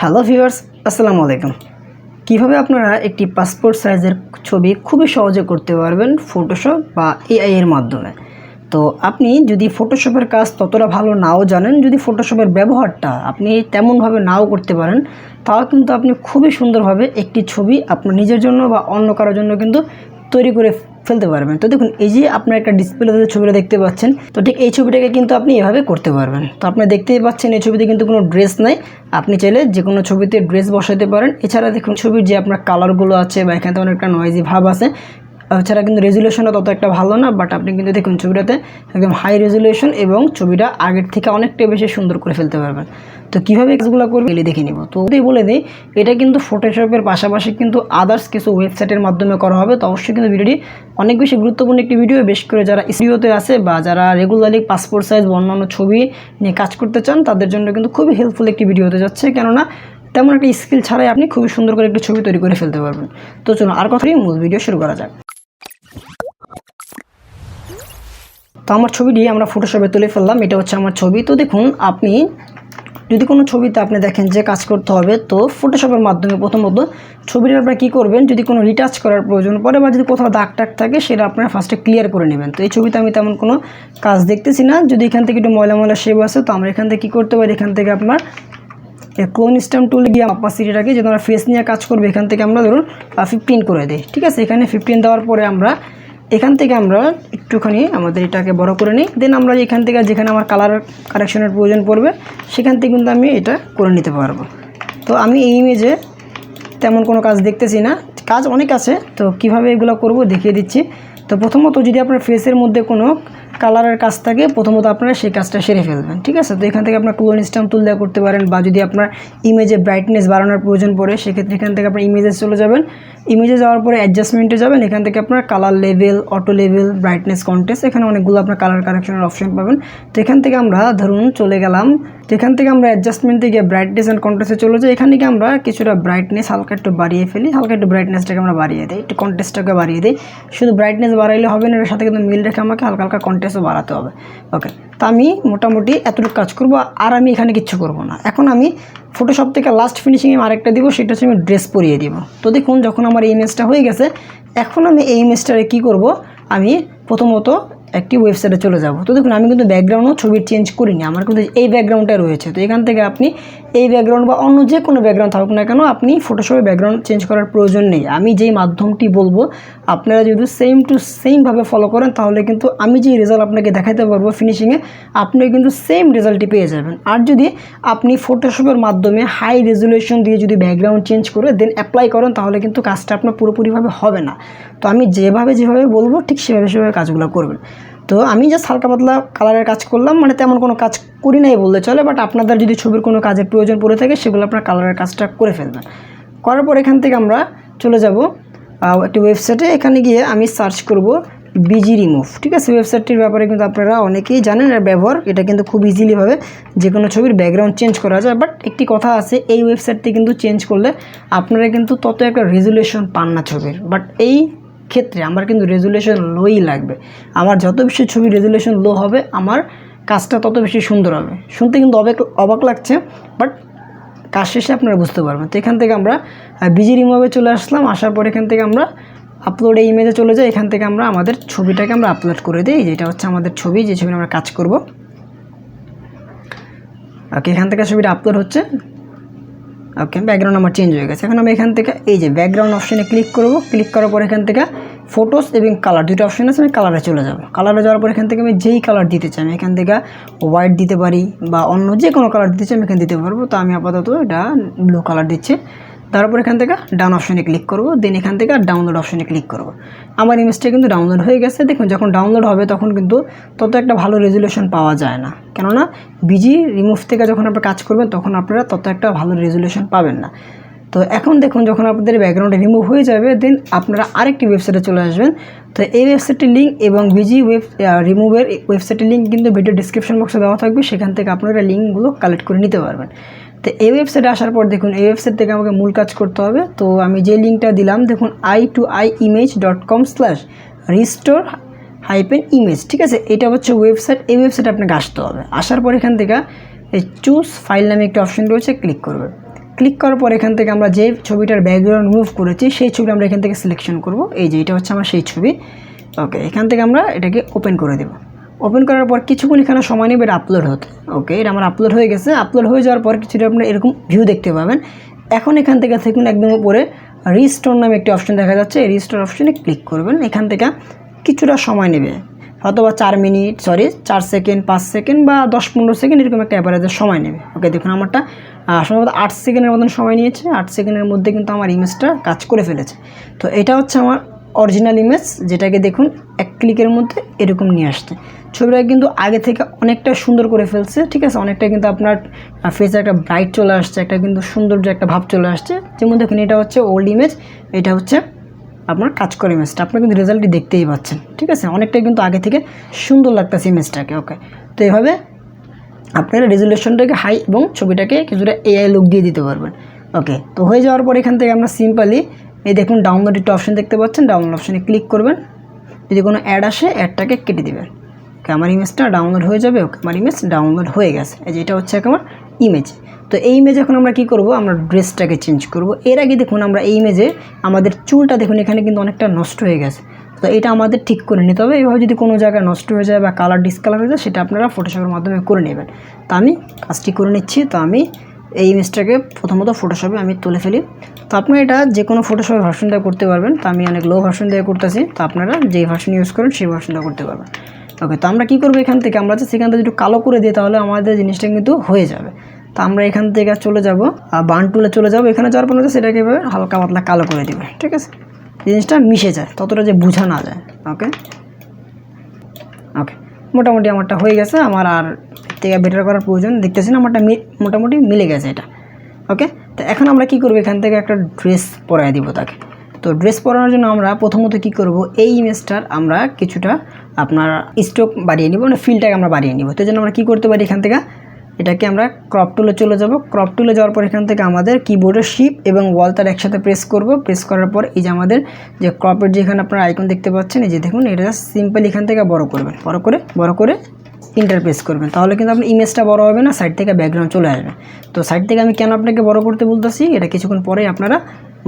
Hello viewers আসসালামু আলাইকুম। কীভাবে আপনারা একটি পাসপোর্ট সাইজের ছবি খুবই সহজে করতে পারবেন ফটোশপ বা এআই এর মাধ্যমে? তো আপনি যদি ফটোশপের কাজ ততটা ভালো নাও জানেন, যদি ফটোশপের ব্যবহারটা আপনি তেমনভাবে নাও করতে পারেন, তাও কিন্তু আপনি খুবই সুন্দরভাবে একটি ছবি আপনার নিজের জন্য বা অন্য কারোর জন্য কিন্তু তৈরি করে ফেলতে পারবেন। তো দেখুন, এই যে আপনার একটা ডিসপ্লেতে ছবিটা দেখতে পাচ্ছেন, তো ঠিক এই ছবিটাকে কিন্তু আপনি এভাবে করতে পারবেন। তো আপনি দেখতেই পাচ্ছেন, এই ছবিতে কিন্তু কোনো ড্রেস নেই। আপনি চাইলে যে কোনো ছবিতে ড্রেস বসাতে পারেন। এছাড়া দেখুন, ছবির যে আপনার কালারগুলো আছে বা এখানে তো অনেকটা নয়েজি ভাব আছে এছাড়া কিন্তু রেজুলেশনটা তত একটা ভালো না বাট আপনি কিন্তু দেখুন ছবিটাতে একদম হাই রেজুলেশন এবং ছবিটা আগের থেকে অনেকটাই বেশি সুন্দর করে ফেলতে পারবেন। তো কীভাবে কাজগুলো করবে এলে দেখে নিব। তো ওটাই বলে দিই, এটা কিন্তু ফটোশপের পাশাপাশি কিন্তু আদার্স কিছু ওয়েবসাইটের মাধ্যমে করা হবে, তো অবশ্যই কিন্তু ভিডিওটি অনেক বেশি গুরুত্বপূর্ণ একটি ভিডিও বেশ করে যারা স্টুডিওতে আছে বা যারা রেগুলারলি পাসপোর্ট সাইজ অন্যান্য ছবি নিয়ে কাজ করতে চান, তাদের জন্য কিন্তু খুবই হেল্পফুল একটি ভিডিও হতে যাচ্ছে। কেননা তেমন একটা স্কিল ছাড়াই আপনি খুবই সুন্দর করে একটি ছবি তৈরি করে ফেলতে পারবেন। তো চলুন আর কথাই মূল ভিডিও শুরু করা যাক। তো আমার ছবিটি আমরা ফটোশপে তুলে ফেললাম, এটা হচ্ছে আমার ছবি। তো দেখুন, আপনি যদি কোনো ছবিতে আপনি দেখেন যে কাজ করতে হবে, তো ফটোশপের মাধ্যমে প্রথমত ছবিটা আপনারা কী করবেন? যদি কোনো রিটাচ করার প্রয়োজন পড়ে বা যদি কোথাও দাগ টাক থাকে, সেটা আপনারা ফার্স্টে ক্লিয়ার করে নেবেন। তো এই ছবিতে আমি তেমন কোনো কাজ দেখতেছি না। যদি এখান থেকে একটু ময়লা ময়লা শেপ আছে তো আমরা এখান থেকে কী করতে পারি? এখান থেকে আপনার ক্লোন স্ট্যাম টুল গিয়ে অপাসিটিটাকে যেহেতু আমরা ফেস নিয়ে কাজ করবে, এখান থেকে আমরা ধরুন ফিফটিন করে দিই। ঠিক আছে? এখানে ফিফটিন দেওয়ার পরে আমরা এখান থেকে আমরা একটুখানি আমাদের এটাকে বড় করে নিই। দেন আমরা এখান থেকে যেখানে আমার কালার কারেকশনের প্রয়োজন পড়বে, সেখান থেকে কিন্তু আমি এটা করে নিতে পারব। তো আমি এই ইমেজে তেমন কোনো কাজ দেখতেছি না। কাজ অনেক আছে, তো কীভাবে এগুলো করব দেখিয়ে দিচ্ছি। তো প্রথমত যদি আপনার ফেসের মধ্যে কোনো কালারের কাজ থাকে প্রথমত আপনারা সেই কাজটা সেরে ফেলবেন, ঠিক আছে? তো এখান থেকে আপনার ক্লোন স্ট্যাম্প তুল দেওয়া করতে পারেন বা যদি আপনার ইমেজে ব্রাইটনেস বাড়ানোর প্রয়োজন পড়ে, সেক্ষেত্রে এখান থেকে আপনার ইমেজে চলে যাবেন। ইমেজে যাওয়ার পরে অ্যাডজাস্টমেন্টে যাবেন, এখান থেকে আপনার colour level auto level brightness contrast এখানে অনেকগুলো আপনার কালার কারেকশনের অপশন পাবেন। তো এখান থেকে আমরা ধরুন চলে গেলাম, তো এখান থেকে আমরা অ্যাডজাস্টমেন্ট থেকে ব্রাইটনেস অ্যান্ড কন্টেস্টে চলে যাই। এখান থেকে আমরা কিছুটা ব্রাইটনেস হালকা একটু বাড়িয়ে ফেলি, হালকা একটু ব্রাইটনেসটাকে আমরা বাড়িয়ে দিই, একটু কন্টেস্টটাকে বাড়িয়ে দিই। শুধু ব্রাইটনেস বাড়াইলে হবে না, এর সাথে কিন্তু মিল রেখে আমাকে হালকা হালকা কন্টেস্টও বাড়াতে হবে। ওকে তো আমি মোটামুটি এতটুকু কাজ করব, আর আমি এখানে কিচ্ছু করব না। এখন আমি ফটোশপ থেকে লাস্ট ফিনিশিং আমি আরেকটা দিব, সেটা হচ্ছে আমি ড্রেস পরিয়ে দিব। তো দেখুন, যখন আমার এই ইমেজটা হয়ে গেছে, এখন আমি এই ইমেজটারে কী করব, আমি প্রথমত একটি ওয়েবসাইটে চলে যাব। তো দেখুন, আমি কিন্তু ব্যাকগ্রাউন্ডও ছবি চেঞ্জ করিনি, আমার কিন্তু এই ব্যাকগ্রাউন্ডটা রয়েছে। তো এখান থেকে আপনি এই ব্যাকগ্রাউন্ড বা অন্য যে কোনো ব্যাকগ্রাউন্ড থাকুক না কেন, আপনি ফটোশপে ব্যাকগ্রাউন্ড চেঞ্জ করার প্রয়োজন নেই। আমি যেই মাধ্যমটি বলব, আপনারা যদি সেম টু সেমভাবে ফলো করেন, তাহলে কিন্তু আমি যে রেজাল্ট আপনাকে দেখাতে পারব ফিনিশিংয়ে আপনি কিন্তু সেম রেজাল্টটি পেয়ে যাবেন। আর যদি আপনি ফটোশপের মাধ্যমে হাই রেজুলেশন দিয়ে যদি ব্যাকগ্রাউন্ড চেঞ্জ করে দেন অ্যাপ্লাই করেন, তাহলে কিন্তু কাজটা আপনার পুরোপুরিভাবে হবে না। তো আমি যেভাবে যেভাবে বলব, ঠিক সেভাবে সেভাবে কাজগুলো করবেন। তো আমি জাস্ট হালকা পাতলা কালারের কাজ করলাম মানে তেমন কোনো কাজ করি নাই বললে চলে বাট আপনাদের যদি ছবির কোনো কাজের প্রয়োজন পড়ে থাকে, সেগুলো আপনার কালারের কাজটা করে ফেলবেন। করার পর এখান থেকে আমরা চলে যাব একটি ওয়েবসাইটে এখানে গিয়ে আমি সার্চ করব বিজি রিমুভ ঠিক আছে? ওয়েবসাইটটির ব্যাপারে কিন্তু আপনারা অনেকেই জানেন এর ব্যবহার, এটা কিন্তু খুব ইজিলিভাবে যে কোনো ছবির ব্যাকগ্রাউন্ড চেঞ্জ করা যায় বাট একটি কথা আছে, এই ওয়েবসাইটটি কিন্তু চেঞ্জ করলে আপনারা কিন্তু তত একটা রেজুলেশন পান না ছবির বাট এই ক্ষেত্রে আমার কিন্তু রেজুলেশন লোই লাগবে। আমার যত বেশি ছবি রেজুলেশন লো হবে, আমার কাজটা তত বেশি সুন্দর হবে। শুনতে কিন্তু অবাক অবাক লাগছে বাট কাজ শেষে আপনারা বুঝতে পারবেন। তো এখান থেকে আমরা বিজি রিমুভে চলে আসলাম। আসার পর এখান থেকে আমরা আপলোড এই ইমেজে চলে যাই। এখান থেকে আমরা আমাদের ছবিটাকে আমরা আপলোড করে দিই, যেটা হচ্ছে আমাদের ছবি, যে ছবি আমরা কাজ করব। ওকে এখান থেকে ছবিটা আপলোড হচ্ছে। ওকে ব্যাকগ্রাউন্ড আমার চেঞ্জ হয়ে গেছে। এখন আমি এখান থেকে, এই যে ব্যাকগ্রাউন্ড অপশানে ক্লিক করব। ক্লিক করার পর এখান থেকে ফটোস এবং কালার দুটো অপশান আছে, আমি কালারে চলে যাব। কালারে যাওয়ার পর এখান থেকে আমি যেই কালার দিতে চাই, আমি এখান থেকে হোয়াইট দিতে পারি বা অন্য যে কোনো কালার দিতে চাই, আমি এখানে দিতে পারব। তো আমি আপাতত এটা ব্লু কালার দিচ্ছি। তারপর এখান থেকে ডাউন অপশনে ক্লিক করব দেন এখান থেকে ডাউনলোড অপশনে ক্লিক করব। আমার ইমেজটা কিন্তু ডাউনলোড হয়ে গেছে। দেখুন, যখন ডাউনলোড হবে তখন কিন্তু তত একটা ভালো রেজুলেশন পাওয়া যায় না। কেননা বিজি রিমুভ থেকে যখন আপনারা কাজ করবেন, তখন আপনারা তত একটা ভালো রেজুলেশন পাবেন না। তো এখন দেখুন, যখন আপনাদের ব্যাকগ্রাউন্ডে রিমুভ হয়ে যাবে দেন আপনারা আরেকটি ওয়েবসাইটে চলে আসবেন। তো এই ওয়েবসাইটের লিঙ্ক এবং বিজি ওয়েব রিমুভের ওয়েবসাইটের লিঙ্ক কিন্তু ভিডিও ডিসক্রিপশন বক্সে দেওয়া থাকবে। সেখান থেকে আপনারা লিঙ্কগুলো কালেক্ট করে নিতে পারবেন। তো এই ওয়েবসাইটে আসার পর দেখুন, এই ওয়েবসাইট থেকে আমাকে মূল কাজ করতে হবে। তো আমি যে লিঙ্কটা দিলাম, দেখুন I two I image dot com slash restore hyphen image ঠিক আছে? এটা হচ্ছে ওয়েবসাইট এই ওয়েবসাইটে আপনাকে আসতে হবে। আসার পর এখান থেকে এই চুজ ফাইল নামে একটা অপশন রয়েছে ক্লিক করবে ক্লিক করার পর এখান থেকে আমরা যে ছবিটার ব্যাকগ্রাউন্ড মুভ করেছি, সেই ছবি আমরা এখান থেকে সিলেকশন করব। এই যে, এটা হচ্ছে আমার সেই ছবি। ওকে এখান থেকে আমরা এটাকে ওপেন করে দেব। ওপেন করার পর কিছুক্ষণ এখানে সময় নেবে এটা আপলোড হতে ওকে এটা আমার আপলোড হয়ে গেছে। আপলোড হয়ে যাওয়ার পর কিছুটা আপনার এরকম ভিউ দেখতে পাবেন। এখন এখান থেকে দেখুন একদম উপরে রিস্টোর নামে একটি অপশন দেখা যাচ্ছে। এই রিস্টোর অপশনে ক্লিক করবেন। এখান থেকে কিছুটা সময় নেবে। হয়তো বা চার মিনিট সরি চার সেকেন্ড পাঁচ সেকেন্ড বা দশ পনেরো সেকেন্ড এরকম একটা অ্যাভারেজের সময় নেবে। ওকে দেখুন আমারটা সম্ভবত আট সেকেন্ডের মতন সময় নিয়েছে। আট সেকেন্ডের মধ্যে কিন্তু আমার ইমেজটা কাজ করে ফেলেছে। তো এটা হচ্ছে আমার অরিজিনাল ইমেজ যেটাকে দেখুন, এক ক্লিকের মধ্যে এরকম নিয়ে আসছে। ছবিটা কিন্তু আগে থেকে অনেকটা সুন্দর করে ফেলছে, ঠিক আছে? অনেকটা কিন্তু আপনার ফেসে একটা ব্রাইট চলে আসছে, একটা কিন্তু সৌন্দর্য একটা ভাব চলে আসছে। যেমন দেখুন, এটা হচ্ছে ওল্ড ইমেজ এটা হচ্ছে আপনার কাজ করে ইমেজটা আপনার কিন্তু রেজাল্টটি দেখতেই পাচ্ছেন, ঠিক আছে? অনেকটাই কিন্তু আগে থেকে সুন্দর লাগতেছে ইমেজটাকে ওকে তো এইভাবে আপনারা রেজুলেশনটাকে হাই এবং ছবিটাকে কিছুটা এআই লুক দিয়ে দিতে পারবেন ওকে তো হয়ে যাওয়ার পর এখান থেকে আমরা সিম্পলি এই দেখুন ডাউনলোড একটা অপশন দেখতে পাচ্ছেন ডাউনলোড অপশানে ক্লিক করবেন। যদি কোনো অ্যাড আসে অ্যাডটাকে কেটে দেবেন। ওকে আমার ইমেজটা ডাউনলোড হয়ে যাবে ওকে আমার ইমেজ ডাউনলোড হয়ে গেছে। এই যে এটা হচ্ছে আমার ইমেজ তো এই ইমেজ এখন আমরা কি করব? আমরা ড্রেসটাকে চেঞ্জ করব। এর আগে দেখুন আমরা এই ইমেজে আমাদের চুলটা দেখুন এখানে কিন্তু অনেকটা নষ্ট হয়ে গেছে। তো এটা আমাদের ঠিক করে নিতে হবে। এভাবে যদি কোনো জায়গায় নষ্ট হয়ে যায় বা কালার ডিসকালার হয়ে যায়, সেটা আপনারা ফটোশপের মাধ্যমে করে নেবেন। তো আমি কাজটি করে নিচ্ছি। তো আমি এই ইমেজটাকে প্রথমত ফটোশপে আমি তুলে ফেলি। তো আপনারা এটা যে কোনো ফটোশপের ভার্সন দিয়ে করতে পারবেন। তো আমি অনেক লো ভার্সন দিয়ে করতেছি। তো আপনারা যেই ভার্সন ইউজ করেন, সেই ভার্সনটা করতে পারবেন। ওকে তো আমরা কী করব এখান থেকে? আমরা সেখান থেকে একটু কালো করে দিই, তাহলে আমাদের জিনিসটা কিন্তু হয়ে যাবে। তো আমরা এখান থেকে চলে যাব বান টুলে চলে যাব। এখানে যাওয়ার পর সেটাকে এভাবে হালকা পাতলা কালো করে দেবে, ঠিক আছে? জিনিসটা মিশে যায়, ততটা যে বোঝা না যায় ওকে ওকে মোটামুটি আমারটা হয়ে গেছে। আমার আর থেকে বেটার করার প্রয়োজন। দেখতেছি না আমারটা মোটামুটি মিলে গেছে এটা। ওকে তো এখন আমরা কি করব? এখান থেকে একটা ড্রেস পরাই দিব তাকে। তো ড্রেস পরানোর জন্য আমরা প্রথমত কি করব? এই ইমেজটার আমরা কিছুটা আপনার স্ট্রোক বাড়িয়ে নিব মানে ফিলটাকে আমরা বাড়িয়ে নিব। তো জন্য আমরা কী করতে পারি এখান থেকে? এটাকে আমরা ক্রপ টুলে চলে যাব। ক্রপ টুলে যাওয়ার পর এখান থেকে আমাদের কিবোর্ডের শিপ এবং ওয়াল তার একসাথে প্রেস করব। প্রেস করার পর এই যে আমাদের যে ক্রপের যেখানে আপনার আইকন দেখতে পাচ্ছেন, এই যে দেখুন, এটা সিম্পল এখান থেকে বড় করবেন। বড় করে বড় করে ইন্টারপ্রেস করবেন। তাহলে কিন্তু আপনার ইমেজটা বড় হবে না সাইড থেকে ব্যাকগ্রাউন্ড চলে আসবে। তো সাইড থেকে আমি কেন আপনাকে বড় করতে বলতেছি? এটা কিছুক্ষণ পরে আপনারা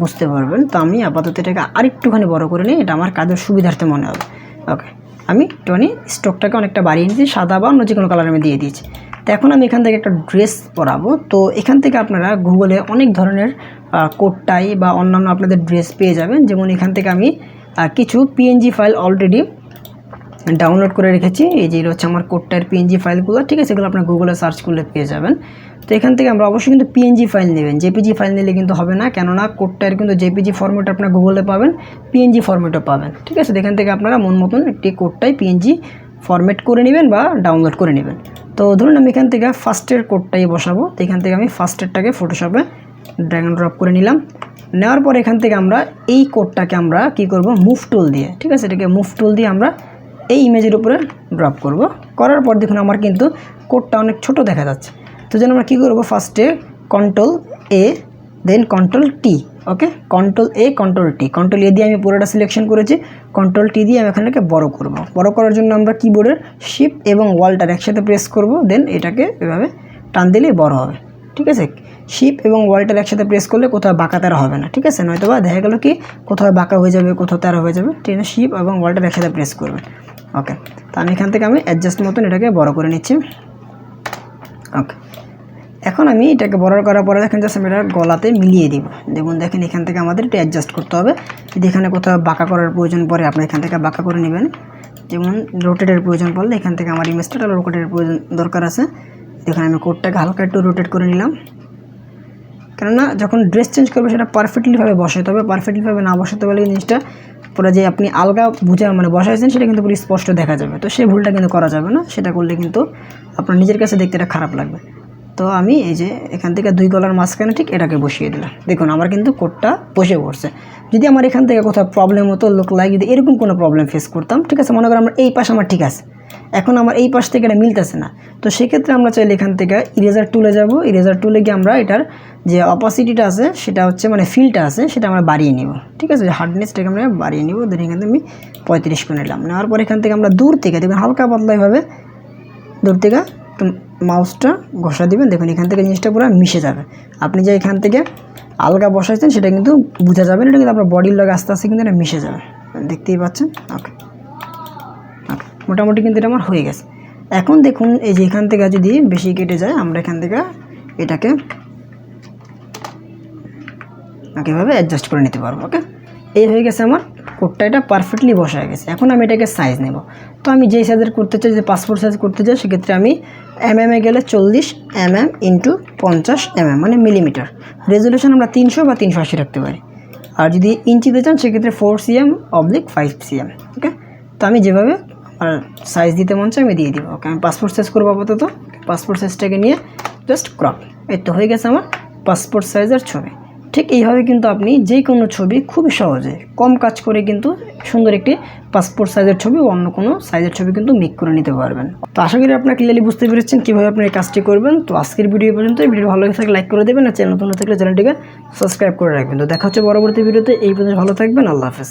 বুঝতে পারবেন। তো আমি আপাতত এটাকে আরেকটুখানি বড় করে নিই, এটা আমার কাজের সুবিধার্থে মনে হবে। ওকে আমি একটুখানি স্টকটাকে অনেকটা বাড়িয়ে নিয়েছি সাদা বা অন্য যে কোনো কালার আমি দিয়ে দিয়েছি। তো এখন আমি এখান থেকে একটা ড্রেস পরাবো। তো এখান থেকে আপনারা গুগলে অনেক ধরনের কোট টাই বা অন্যান্য আপনাদের ড্রেস পেয়ে যাবেন। যেমন এখান থেকে আমি কিছু পিএনজি ফাইল অলরেডি ডাউনলোড করে রেখেছি। এই যে হচ্ছে আমার কোডটার পিএনজি ফাইলগুলো ঠিক আছে? এগুলো আপনার গুগলে সার্চ করলে পেয়ে যাবেন। তো এখান থেকে আমরা অবশ্যই কিন্তু পিএনজি ফাইল নেবেন। জেপিজি ফাইল নিলে কিন্তু হবে না, কেননা কোডটার কিন্তু জেপিজি ফর্মেট আপনার গুগলে পাবেন পিএনজি ফর্মেটও পাবেন। ঠিক আছে? এখান থেকে আপনারা মন মতন একটি কোডটাই পিএনজি ফরম্যাট করে নেবেন বা ডাউনলোড করে নেবেন। তো ধরুন আমি এখান থেকে ফার্স্টের কোডটাই বসাবো। তো এখান থেকে আমি ফার্স্টেরটাকে ফটোশপে ড্র্যাগ ড্রপ করে নিলাম। নেওয়ার পর এখান থেকে আমরা এই কোডটাকে আমরা কি করব? মুভ টুল দিয়ে, ঠিক আছে? এটাকে মুভ টুল দিয়ে আমরা এই ইমেজের উপরে ড্রপ করব। করার পর দেখুন আমার কিন্তু কোডটা অনেক ছোট দেখা যাচ্ছে। তো যেন আমরা কী করব? ফার্স্টে control A then control T okay control A control T control A দিয়ে আমি পুরোটা সিলেকশন করেছি। কন্ট্রোল টি দিয়ে আমি এখানটাকে বড় করব। বড় করার জন্য আমরা কিবোর্ডের শিপ এবং ওয়ালটার একসাথে প্রেস করব। দেন এটাকে এভাবে টান দিলে বড় হবে। ঠিক আছে? শিপ এবং ওয়ালটার একসাথে প্রেস করলে কোথাও বাঁকা তারা হবে না, ঠিক আছে? নয়তো বা দেখা গেলো কি, কোথাও বাঁকা হয়ে যাবে, কোথাও তারা হয়ে যাবে, ঠিক আছে? শিপ এবং ওয়ালটার একসাথে প্রেস করবেন ওকে তো আমি এখান থেকে আমি অ্যাডজাস্ট মতন এটাকে বড় করে নিচ্ছি। ওকে এখন আমি এটাকে বড় করার পরে দেখেন জাস্ট আমি এটা গলাতে মিলিয়ে দিব। দেখুন, দেখেন এখান থেকে আমাদের একটু অ্যাডজাস্ট করতে হবে। যদি এখানে কোথাও বাঁকা করার প্রয়োজন পড়ে আপনি এখান থেকে বাঁকা করে নেবেন। যেমন রোটেটের প্রয়োজন পড়লে এখান থেকে আমার ইমেজটা রোটেটের প্রয়োজন দরকার আছে। দেখুন আমি কোডটাকে হালকা একটু রোটেট করে নিলাম। কেননা যখন ড্রেস চেঞ্জ করবে সেটা পারফেক্টলিভাবে বসাতে হবে পারফেক্টলিভাবে না বসাতে পারলে জিনিসটা পুরো যে আপনি আলগা বুঝে মানে বসাইছেন সেটা কিন্তু পুরো স্পষ্ট দেখা যাবে। তো সেই ভুলটা কিন্তু করা যাবে না, সেটা করলে কিন্তু আপনার নিজের কাছে দেখতে এটা খারাপ লাগবে। তো আমি এই যে এখান থেকে দুই গলার মাঝখানে ঠিক এটাকে বসিয়ে দিলাম। দেখুন, আমার কিন্তু কোডটা বসে পড়ছে। যদি আমার এখান থেকে কোথাও প্রবলেম হতো লোক লাগে যদি এরকম কোনো প্রবলেম ফেস করতাম, ঠিক আছে, মনে করেন আমার এই পাশ আমার ঠিক আছে। এখন আমার এই পাশ থেকে এটা মিলতেছে না। তো সেক্ষেত্রে আমরা চাইলে এখান থেকে ইরেজার টুলে যাব। ইরেজার টুলে গিয়ে আমরা এটার যে অপাসিটিটা আছে, সেটা হচ্ছে মানে ফিলটা আছে, সেটা আমরা বাড়িয়ে নিব। ঠিক আছে? হার্ডনেসটাকে আমরা বাড়িয়ে নিব। দেন এখান থেকে আমি পঁয়ত্রিশ করে নিলাম। নেওয়ার পর এখান থেকে আমরা দূর থেকে দেখবেন হালকা পাতলা এভাবে, দূর থেকে মাউসটা ঘষা দিবেন। দেখুন এখান থেকে জিনিসটা পুরো মিশে যাবে। আপনি যে এখান থেকে আলগা বসাইছেন, সেটা কিন্তু বোঝা যাবে না। এটা কিন্তু আপনার বডির লগে আস্তে আস্তে কিন্তু এটা মিশে যাবে। দেখতেই পাচ্ছেন? ওকে মোটামুটি কিন্তু এটা আমার হয়ে গেছে। এখন দেখুন, এই যে এখান থেকে যদি বেশি কেটে যায়, আমরা এখান থেকে এটাকে এভাবে অ্যাডজাস্ট করে নিতে পারব ওকে এই হয়ে গেছে আমার কোডটা এটা পারফেক্টলি বসা গেছে। এখন আমি এটাকে সাইজ নেব। তো আমি যেই সাইজের করতে চাই, যে পাসপোর্ট সাইজ করতে চাই, সেক্ষেত্রে আমি এম এম এ গেলে চল্লিশ এম এম ইন্টু পঞ্চাশ এম এম মানে মিলিমিটার রেজলিউশন আমরা তিনশো বা তিনশো আশি রাখতে পারি। আর যদি ইঞ্চিতে চান, সেক্ষেত্রে four CM oblique five CM okay তো আমি যেভাবে আর সাইজ দিতে মন আমি দিয়ে দিব, ওকে? আমি পাসপোর্ট সাইজ করব আপাতত পাসপোর্ট সাইজটাকে নিয়ে জাস্ট ক্রপ এই তো হয়ে গেছে আমার পাসপোর্ট সাইজের ছবি। ঠিক এইভাবে কিন্তু আপনি যে কোনো ছবি খুব সহজে, কম কাজ করে কিন্তু সুন্দর একটি পাসপোর্ট সাইজের ছবি অন্য কোনো সাইজের ছবি কিন্তু মেক করে নিতে পারবেন। তো আশা করি আপনারা ক্লিয়ারলি বুঝতে পেরেছেন কীভাবে আপনি এই কাজটি করবেন। তো আজকের ভিডিও পর্যন্ত এই ভিডিও ভালো থাকলে লাইক করে দেবেন আর চ্যানেল নতুন থাকলে চ্যানেলটিকে সাবস্ক্রাইব করে রাখবেন। তো দেখা হচ্ছে পরবর্তী ভিডিওতে এই পর্যন্ত ভালো থাকবেন। আল্লাহ হাফেজ।